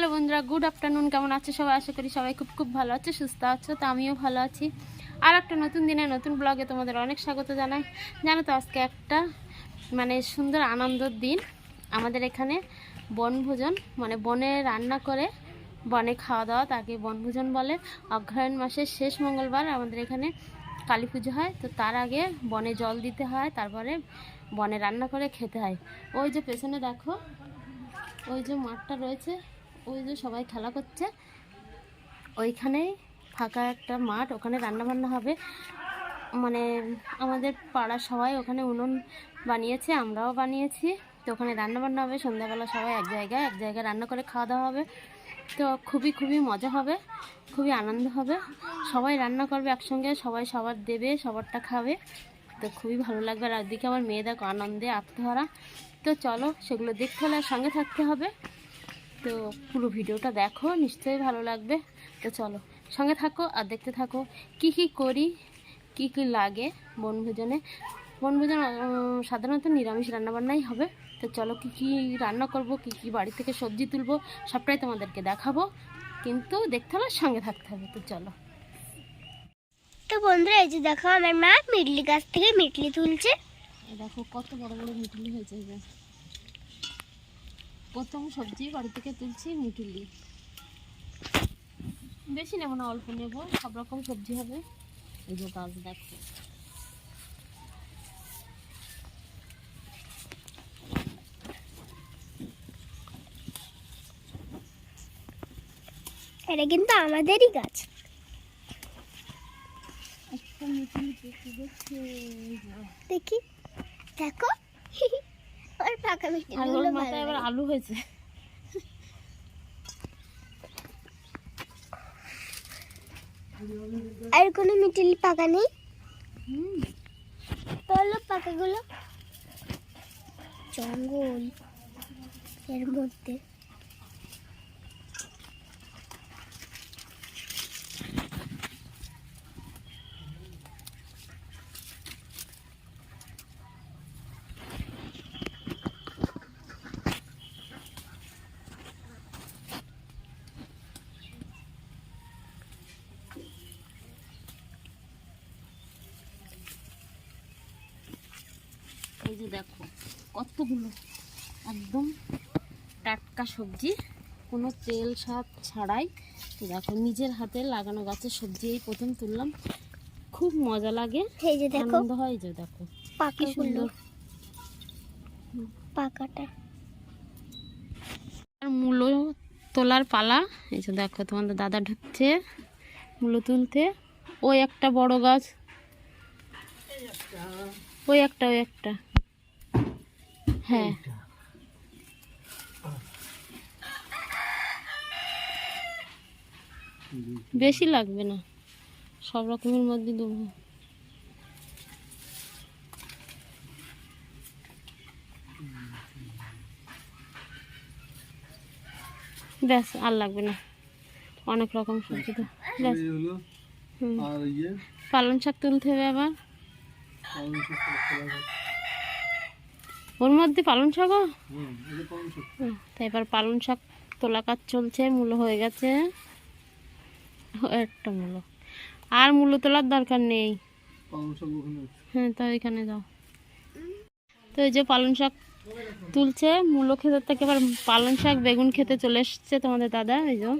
Hello বন্ধুরা, good afternoon. কেমন আছে সবাই? আশা করি সবাই খুব খুব ভালো আছে, সুস্থ আছো, তো আমিও ভালো আছি। আর একটা নতুন দিনে নতুন ব্লগে তোমাদের অনেক স্বাগত জানাই। জানো তো, আজকে একটা মানে সুন্দর আনন্দর দিন। আমাদের এখানে বনভোজন মানে বনে রান্না করে, বনে খাওয়া দাওয়া, তাকে বনভোজন বলে। অগ্রহায়ণ মাসের শেষ মঙ্গলবার আমাদের এখানে কালী পুজো হয়, তো তার আগে বনে জল দিতে হয়, তারপরে বনে রান্না করে খেতে হয়। ওই যে পেছনে দেখো, ওই যে মাঠটা রয়েছে ওই যে সবাই খেলা করছে, ওইখানেই ফাঁকা একটা মাঠ, ওখানে রান্না বান্না হবে। মানে আমাদের পাড়ার সবাই ওখানে উনুন বানিয়েছে, আমরাও বানিয়েছি। তো ওখানে রান্না বান্না হবে, সন্ধ্যাবেলা সবাই এক জায়গায় এক জায়গায় রান্না করে খাওয়া দাওয়া হবে। তো খুবই খুবই মজা হবে, খুবই আনন্দ হবে। সবাই রান্না করবে একসঙ্গে, সবাই সবার দেবে, সবারটা খাবে। তো খুবই ভালো লাগবে। আর একদিকে আমার মেয়ে দেখো আনন্দে আত্মহারা। তো চলো সেগুলো দেখতে হলে সঙ্গে থাকতে হবে। তো পুরো ভিডিওটা দেখো নিশ্চয়ই ভালো লাগবে। তো চলো সঙ্গে থাকো আর দেখতে থাকো কি কি করি কি কি লাগে বনভোজনে। বনভোজন সাধারণত নিরামিষ রান্নাবান্নাই হবে। তো চলো কি কি রান্না করব কি কি বাড়ি থেকে সবজি তুলবো সবটাই তোমাদেরকে দেখাবো। কিন্তু দেখতে হলে সঙ্গে থাকতে হবে তো চলো। তো বন্ধুরা এই যে দেখো আমার মা মিটলি গাছ থেকে মিটলি তুলছে। দেখো কত বড় বড় মিটুলি হয়েছে প্রথম সবজি বাড়ি থেকে তুলছি মিটুলি বেশি নেব না অল্প নেব সব রকম সবজি হবে। এই যে গাছ দেখো। এটা কিন্তু আমাদেরই গাছ। দেখি। দেখো। আর ওর মাথায় এবার আলু হয়েছে। আর কোনো মিটলি পাকা নেই? তাহলে পাকাগুলো জঙ্গল এর মধ্যে। দেখো কতগুলো একদম টাটকা সবজি কোনো তেল সাপ ছাড়াই। তো দেখো নিজের হাতে লাগানো গাছের সবজি এই প্রথম তুললাম। খুব মজা লাগে। এই যে দেখো। আনন্দ হয় যে দেখো। পাকাগুলো। সুন্দর। পাকাটা। আর মূলো তোলার পালা। এই যে দেখো তোমাদের দাদা ঢুকছে মূলো তুলতে। ওই একটা বড় গাছ। ওই একটা ওই একটা। হ্যাঁ। বেশি লাগবে না। সব রকমের মধ্যে দেবো। ব্যাস আর লাগবে না। অনেক রকম সবজি তো। ব্যাস। ইয়ে? পালং শাক তুলতে হবে আবার। ওর মধ্যে পালং শাকও? হুম, এই যে পালং শাক। এবার পালং শাক তোলা কাজ চলছে মূলো হয়ে গেছে। একটা মূলো। আর মূলো তোলার দরকার নেই। হ্যাঁ তো ওইখানে যাও তো এই যে পালং শাক তুলছে মূলো খেতে থেকে এবার পালং শাক বেগুন খেতে চলে এসছে তোমাদের দাদা এই যে।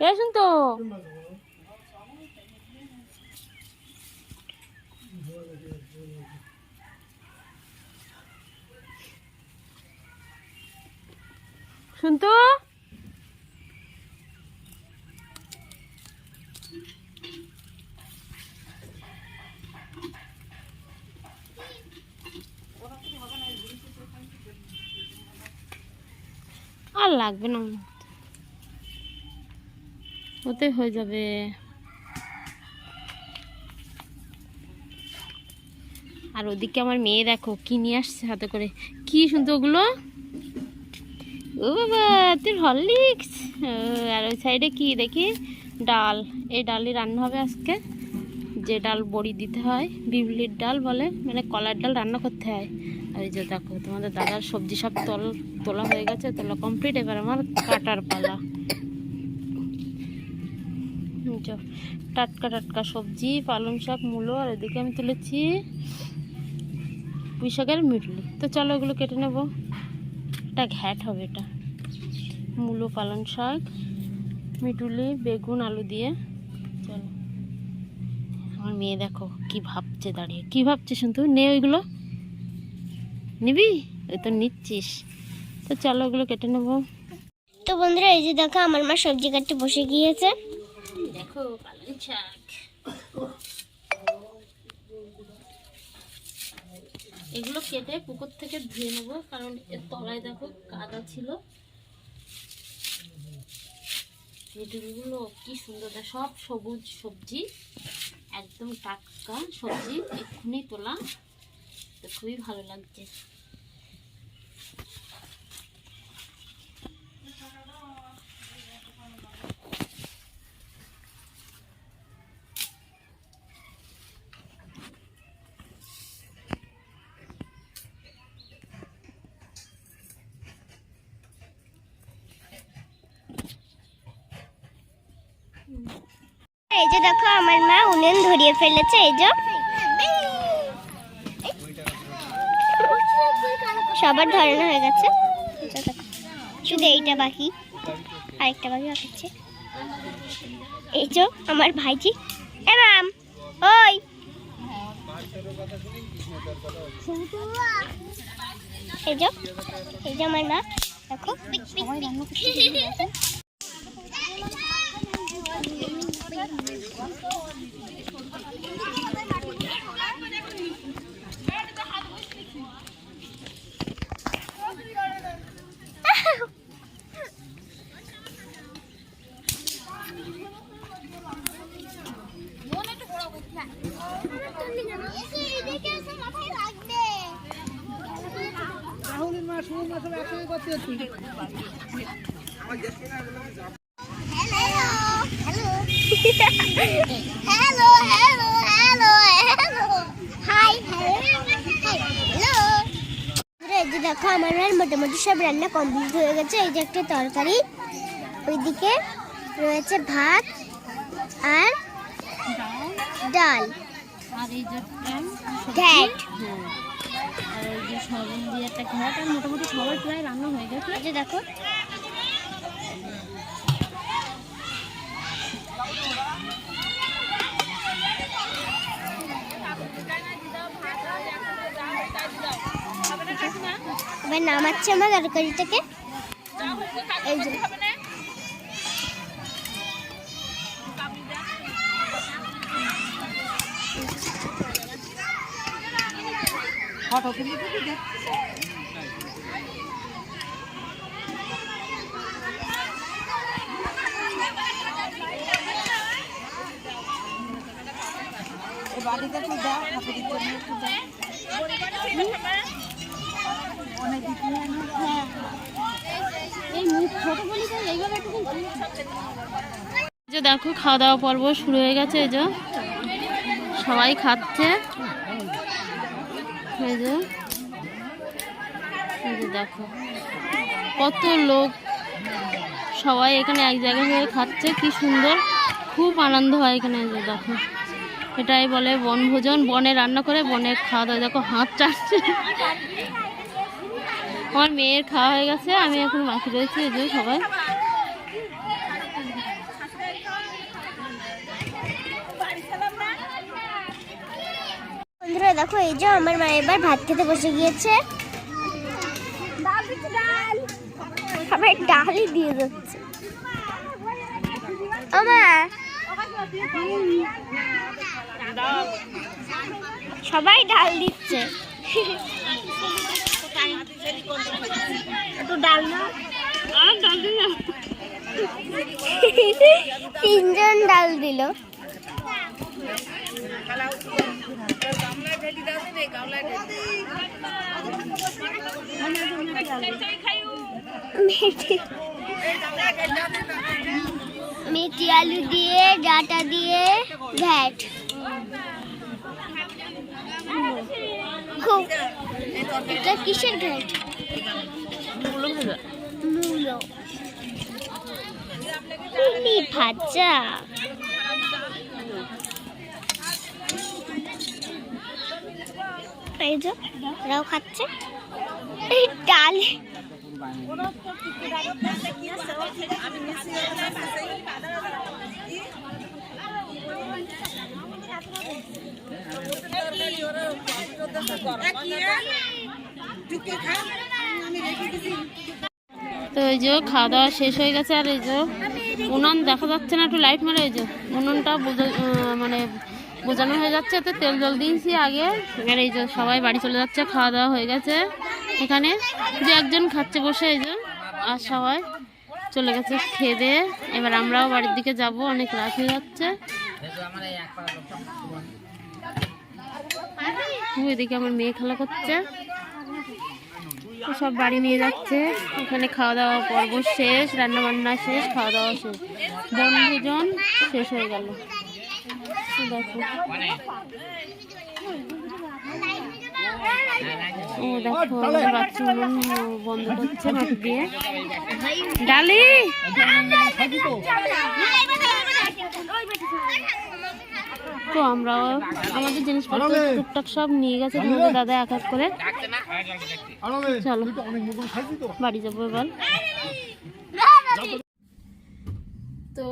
এসুন তো শুনতো আর লাগবে না ওতে হয়ে যাবে। আর ওদিকে আমার মেয়ে দেখো কি নিয়ে আসছে হাতে করে। কি শুনতো ওগুলো? ও বাবা, তুই হরলিক্স? আর ওই সাইডে কি দেখি? ডাল। এই ডালই রান্না হবে আজকে। যে ডাল বড়ি দিতে হয় বিবলির ডাল বলে মানে কলার ডাল রান্না করতে হয়। আর এই যে দেখো, তোমাদের দাদার সবজি সব তল তোলা হয়ে গেছে, তোলা কমপ্লিট এবার আমার কাটার পালা। যে টাটকা টাটকা সবজি, পালং শাক, মূলো, আর এদিকে আমি তুলেছি পুঁই শাকের মিটলি। তো চলো এগুলো কেটে নেব। এটা ঘ্যাট হবে এটা। মূলো, পালং শাক, মিটুলি, বেগুন, আলু দিয়ে। চলো। আমার মেয়ে দেখো কি ভাবছে দাঁড়িয়ে। কি ভাবছে তুই নে ওইগুলো। নিবি? ওই তো নিচ্ছিস। তো চলো ওগুলো কেটে নেব। তো বন্ধুরা, এই যে দেখো, আমার মা সবজি কাটতে বসে গিয়েছে। শাক এগুলো কেটে পুকুর থেকে ধুয়ে নেব, কারণ এর তলায় দেখো কাদা ছিল। মিটুলগুলো কি সুন্দর সব সবুজ সবজি, একদম টাটকা সবজি, এক্ষুনি তোলা। তো খুবই ভালো লাগছে। এই যে দেখো, আমার মা উনুন ধরিয়ে ফেলেছে, এই যে। সবার ধরানো হয়ে গেছে। শুধু এইটা বাকি, আরেকটা বাকি আছে। এই যে আমার ভাইজি। এ ম্যাম, ওই। এই যে এই যে আমার মা। দেখো রাহুলের মা সুমন মা সব একসঙ্গে করতে হচ্ছে hello hello hello hello hi hello এই যে দেখো আমার আর মোটামুটি সব রান্না কমপ্লিট হয়ে গেছে। এই যে একটা তরকারি ওইদিকে রয়েছে ভাত আর ডাল। আর এই যে ঘ্যাট। হ্যাঁ আর এই যে একটা ঘ্যাট আর মোটামুটি সবাই প্রায় রান্না হয়ে গেছে। এই যে দেখো এবার নামাচ্ছে আমার তরকারিটাকে এই যে এই মুখ ছোট বলি তো এইভাবে একটু দেখো খাওয়া দাওয়া পর্ব শুরু হয়ে গেছে, এই যে। সবাই খাচ্ছে। দেখো। কত লোক। সবাই এখানে এক জায়গায় হয়ে খাচ্ছে, কি সুন্দর। খুব আনন্দ হয় এখানে যে দেখো। এটাই বলে বনভোজন। বনে রান্না করে বনে খাওয়া দাওয়া দেখো হাত চাটছে আমার মেয়ের খাওয়া হয়ে গেছে, আমি এখন বাকি রয়েছি, এই যে সবাই। বন্ধুরা, দেখো, এই যে আমার মা এবার ভাত খেতে বসে গিয়েছে। ডালই দিয়ে যাচ্ছে। আমা সবাই ডাল দিচ্ছে একটু ডাল না আর ডাল দিই না। তিনজন ডাল দিল। মেথি আলু দিয়ে ডাটা দিয়ে ভ্যাট খুব এটা কিসের ঘ্যাট মূলো ভাজা মূলো পুলি ভাজা। এই যে ওরাও খাচ্ছে। এই ডালে। তো এই যে খাওয়া দাওয়া শেষ হয়ে গেছে আর এই যে উনুন দেখা যাচ্ছে না, একটু লাইট মারে এই যে। উনুনটা মানে বোঝানো হয়ে যাচ্ছে তো তেল জল দিয়েছি আগে। এবার এই যে সবাই বাড়ি চলে যাচ্ছে, খাওয়া দাওয়া হয়ে গেছে। এখানে যে একজন খাচ্ছে বসে এই যে, আর সবাই চলে গেছে খেয়ে এবার আমরাও বাড়ির দিকে যাব, অনেক রাত হয়ে যাচ্ছে। এদিকে আমার মেয়ে খেলা করছে। সব বাড়ি নিয়ে যাচ্ছে ওখানে খাওয়া দাওয়া পর্ব শেষ রান্না বান্না শেষ খাওয়া দাওয়া শেষ বনভোজন শেষ হয়ে গেল ও দেখো বাচ্চা বন্ধ করছে দিয়ে ডালি তো আমরাও আমাদের জিনিসপত্র টুকটাক সব নিয়ে গেছে তোমাদের দাদা এক এক করে চলো। বাড়ি যাব এবার। তো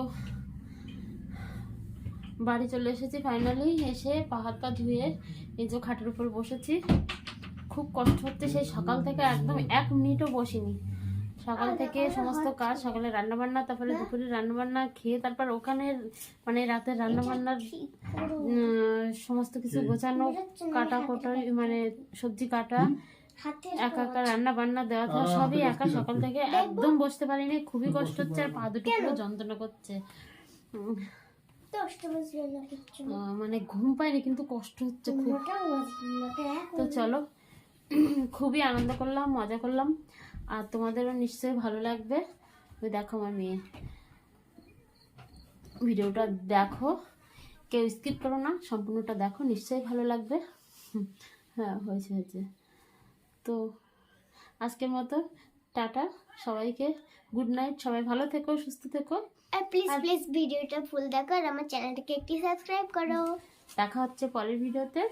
বাড়ি চলে এসেছি ফাইনালি এসে পা হাত পা ধুয়ে এই যে খাটের উপর বসেছি। খুব কষ্ট হচ্ছে সেই সকাল থেকে একদম এক মিনিটও বসিনি। সকাল থেকে সমস্ত কাজ সকালে রান্না বান্না তারপরে দুপুরে রান্না বান্না খেয়ে তারপর ওখানে মানে রাতের রান্না বান্নার সমস্ত কিছু গোছানো কাটা কোটা মানে সবজি কাটা একা একা রান্না বান্না দেওয়া থাকা সবই একা সকাল থেকে একদম বসতে পারিনি খুবই কষ্ট হচ্ছে আর পা দুটো পুরো যন্ত্রণা করছে। মানে ঘুম পাইনি কিন্তু কষ্ট হচ্ছে খুব। তো চলো খুবই আনন্দ করলাম মজা করলাম। আর তোমাদেরও নিশ্চয়ই ভালো লাগবে। ওই দেখো আমার মেয়ে। ভিডিওটা দেখো। কেউ স্কিপ করো না সম্পূর্ণটা দেখো নিশ্চয়ই ভালো লাগবে। হ্যাঁ হয়েছে হয়েছে। তো আজকের মতো টাটা সবাইকে গুড নাইট সবাই ভালো থেকো সুস্থ থেকো। আর প্লিজ প্লিজ ভিডিওটা ফুল দেখো আর আমার চ্যানেলটাকে একটি সাবস্ক্রাইব করো। দেখা হচ্ছে পরের ভিডিওতে।